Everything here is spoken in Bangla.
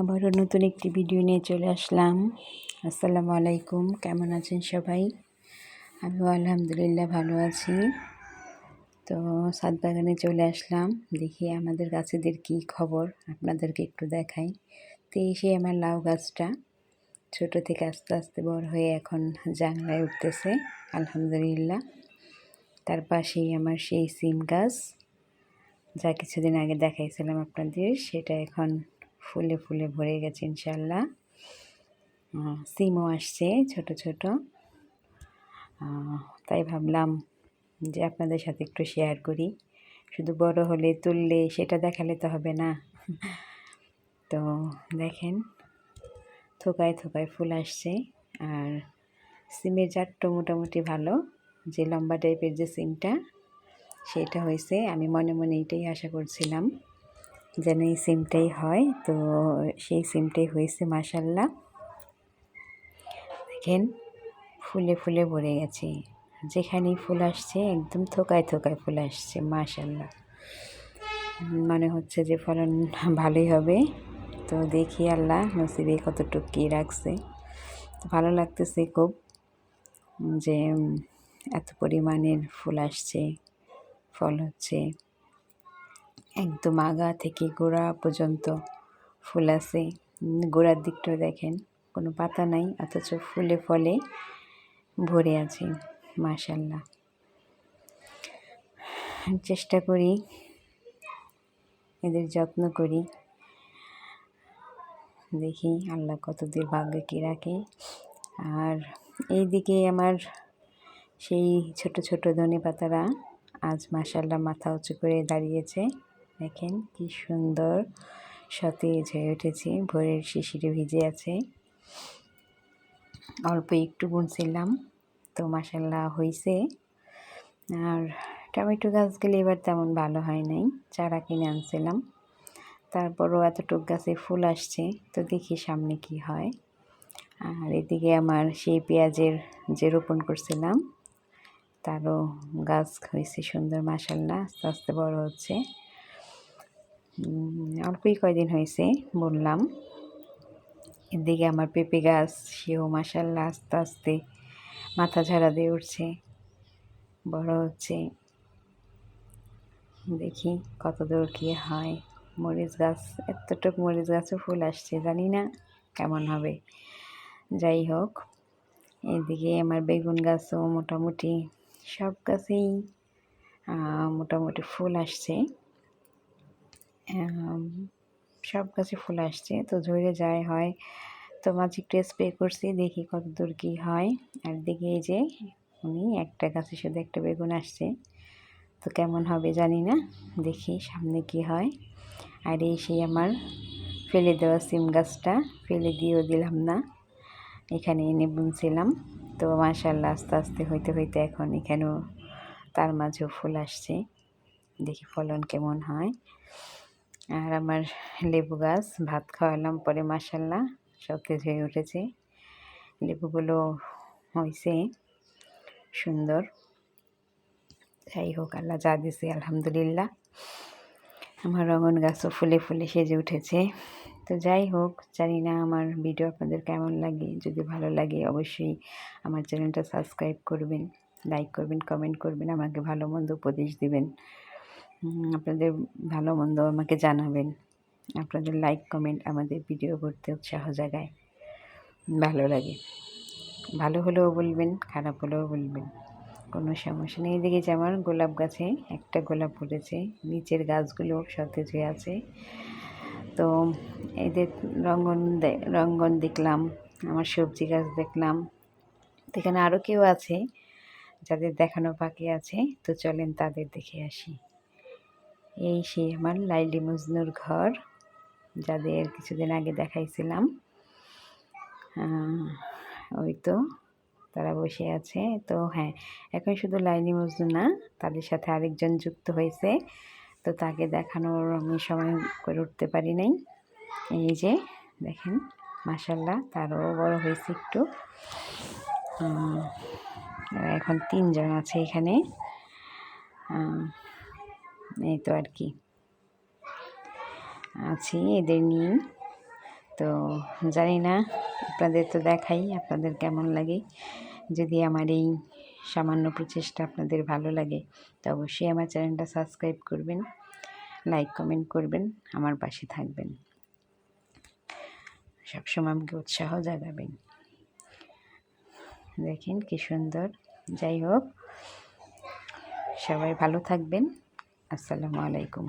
আবারও নতুন একটি ভিডিও নিয়ে চলে আসলাম। আসসালামু আলাইকুম, কেমন আছেন সবাই? আমিও আলহামদুলিল্লাহ ভালো আছি। তো সাত বাগানে চলে আসলাম, দেখি আমাদের গাছেদের কি খবর, আপনাদেরকে একটু দেখাই। তো এসে আমার লাউ গাছটা, ছোট থেকে আস্তে আস্তে বড় হয়ে এখন জাংলায় উঠতেছে, আলহামদুলিল্লাহ। তার পাশেই আমার সেই সিম গাছ, যা কিছুদিন আগে দেখাইছিলাম আপনাদের, সেটা এখন ফুলে ফুলে ভরে গেছে ইনশাল্লাহ সিমও আসছে ছোট ছোট। তাই ভাবলাম যে আপনাদের সাথে একটু শেয়ার করি। শুধু বড় হলে তুললে সেটা দেখালে তো হবে না। তো দেখেন, থোকায় থোকায় ফুল আসছে। আর সিমের জাতটা মোটামুটি ভালো, যে লম্বা টাইপের যে সিমটা, সেটা হয়েছে। আমি মনে মনে এটাই আশা করছিলাম। যেন এই সিমটাই হয়। তো সেই সিমটাই হয়েছে মাসাল্লাহ দেখেন, ফুলে ফুলে ভরে গেছে। যেখানেই ফুল আসছে, একদম থোকায় থোকায় ফুল আসছে মাশাল্লাহ মনে হচ্ছে যে ফলন ভালোই হবে। তো দেখি আল্লাহ নসিবে কতটুকু কী রাখছে। ভালো লাগতেছে খুব যে এত পরিমাণের ফুল আসছে, ফল হচ্ছে। একদম আগা থেকে গোড়া পর্যন্ত ফুল আছে। গোড়ার দিকটা দেখেন, কোনো পাতা নাই, অথচ ফুলে ফলে ভরে আছে মাশাল্লাহ চেষ্টা করি, এদের যত্ন করি। দেখি আল্লাহ কতদূর ভাগ্যে কী রাখে। আর এই দিকে আমার সেই ছোট ছোট ধনে পাতারা আজ মাসাল্লাহ মাথা উঁচু করে দাঁড়িয়েছে। দেখেন কি সুন্দর। সতেজ হয়ে উঠেছে, ভোরের শিশিরে ভিজে আছে। অল্প একটু বুনছিলাম তো মাসাল্লাহ হয়েছে আর টমেটো গাছগুলি এবার তেমন ভালো হয় নাই, চারা কিনে আনছিলাম। তারপরও এতটুক গাছে ফুল আসছে তো দেখি সামনে কি হয়। আর এদিকে আমার সেই পেঁয়াজের যে রোপণ করছিলাম, তারও গাছ হয়েছে সুন্দর মাসাল্লাহ আস্তে আস্তে বড় হচ্ছে। অল্পই কয়দিন হয়েছে? বললাম। এদিকে আমার পেঁপে গাছ, সেও মাসাল্লাহ আস্তে আস্তে মাথা ঝাড়া দিয়ে উঠছে। বড় হচ্ছে। দেখি কত দূর কী হয়। মরিচ গাছ, এতটুক মরিচ গাছও ফুল আসছে, জানি না কেমন হবে। যাই হোক, এদিকে আমার বেগুন গাছও মোটামুটি সব গাছেই মোটামুটি ফুল আসছে। সব গাছে ফুল আসছে। তো ঝরে যায়, হয় তো মাঝে একটু স্প্রে করছি, দেখি কত দূর কী হয়। আর দেখি এই যে উনি একটা গাছে শুধু একটা বেগুন আসছে। তো কেমন হবে জানি না, দেখি সামনে কি হয়। আর এই সেই আমার ফেলে দেওয়া সিম গাছটা, ফেলে দিয়েও দিলাম না। এখানে এনে বুনছিলাম। তো মাশাল্লাহ আস্তে আস্তে হইতে হইতে এখন এখানেও তার মাঝেও ফুল আসছে। দেখি ফলন কেমন হয়। আর আমার লেবু গাছ, ভাত খাওয়ালাম, পরে মাসাল্লাহ সতেজ হয়ে উঠেছে। লেবুগুলো হয়েছে সুন্দর। যাই হোক, আল্লাহ যা দিছে, আলহামদুলিল্লাহ। আমার রঙন গাছও ফুলে ফুলে সেজে উঠেছে। তো যাই হোক, জানি না আমার ভিডিও আপনাদের কেমন লাগে। যদি ভালো লাগে, অবশ্যই আমার চ্যানেলটা সাবস্ক্রাইব করবেন, লাইক করবেন, কমেন্ট করবেন, আমাকে ভালো মন্দ উপদেশ দিবেন। আপনাদের ভালো মন্দ আমাকে জানাবেন। আপনাদের লাইক কমেন্ট আমাদের ভিডিও করতে উৎসাহ জাগায়। ভালো লাগে। ভালো হলেও বলবেন, খারাপ হলেও বলবেন। কোনো সমস্যা নেই। এদিকে যে আমার গোলাপ গাছে একটা গোলাপ ফুটেছে। নিচের গাছগুলো সতেজ হয়ে আছে। তো এদের রঙ্গন রঙ্গন দেখলাম, আমার সবজি গাছ দেখলাম। এখানে আরও কেউ আছে, যাদের দেখানো বাকি আছে। তো চলেন তাদের দেখে আসি। এই সেই আমার লাইলি মজনুর ঘর, যাদের কিছুদিন আগে দেখাইছিলাম। ওই তো তারা বসে আছে। তো হ্যাঁ এখন শুধু লাইলি মজনু না, তাদের সাথে আরেকজন যুক্ত হয়েছে। তো তাকে দেখানোর আমি সময় করে উঠতে পারি নাই। এই যে দেখেন মাসাল্লাহ তারও বড় হয়েছে একটু। এখন তিনজন আছে এখানে। এই তো আর কি। আছি, এদের নিয়ে। তো জানি না, আপনাদের তো দেখাই, আপনাদের কেমন লাগে। যদি আমার এই সামান্য প্রচেষ্টা আপনাদের ভালো লাগে, তো অবশ্যই আমার চ্যানেলটা সাবস্ক্রাইব করবেন, লাইক, কমেন্ট করবেন, আমার পাশে থাকবেন। সবসময় আমাকে উৎসাহ জাগাবেন। দেখেন কি সুন্দর। যাই হোক, সবাই ভালো থাকবেন। আসসালামু আলাইকুম।